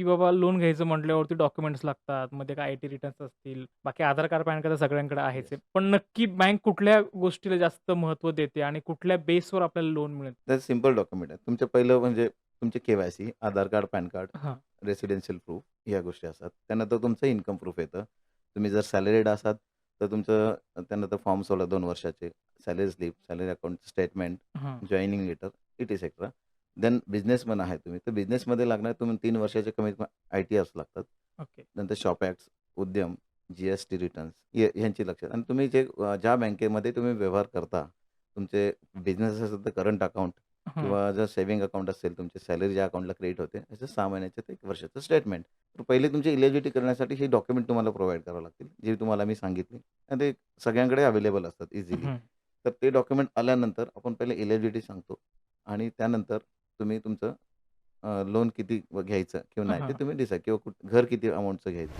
की बाबा लोन घ्यायचं म्हटल्यावरती डॉक्युमेंट्स लागतात. मग ते काय आय-टी रिटर्न्स असतील, बाकी आधार कार्ड, पॅन कार्ड सगळ्यांकडे आहेच आहे. पण नक्की बँक कुठल्या गोष्टीला जास्त महत्त्व देते आणि कुठल्या बेसवर आपल्याला लोन मिळेल? तर सिंपल डॉक्युमेंट आहे. तुमचं पहिलं म्हणजे तुमचे K Y C, Aadhaar card, pan card, हां. रेसिडेन्शियल प्रूफ ह्या गोष्टी असतात. त्यानंतर तुमचं इन्कम प्रूफ येतं. तुम्ही जर सॅलरीड असाल, तर तुमचं त्यानंतर फॉर्म 16 2 वर्षाचे, salary slip, salary account statement, हां. Joining letter, etcetera. Then businessman आहे तुम्ही, तर बिझनेसमध्ये लागणार तुम्ही 3 वर्षाचे कमीत कमी आय-टी-आर्स लागतात. ओके. नंतर shop acts, Udyam, G S T returns हे ह्यांची लक्षात आणि तुम्ही जे ज्या बँकेमध्ये तुम्ही व्यवहार करता, तुमचे बिझनेस असेल तर करंट अकाउंट. किंवा जर सेव्हिंग अकाउंट असेल, तुमची सॅलरी ज्या अकाउंटला क्रेडिट होते, त्याचं 6 महिन्याचं ते 1 वर्षाचं स्टेटमेंट. तर पहिले तुमची इलिजिबिलिटी करण्यासाठी हे डॉक्युमेंट तुम्हाला प्रोव्हाईड करावे लागतील, जे तुम्हाला मी सांगितले आणि ते सगळ्यांकडे अवेलेबल असतात इझिली. तर ते डॉक्युमेंट आल्यानंतर आपण पहिले इलिजिबिलिटी सांगतो आणि त्यानंतर तुम्ही तुमचं लोन किती घ्यायचं किंवा नाही, ते हां. तुम्ही डिसाईड किंवा कुठ घर किती अमाउंटचं घ्यायचं.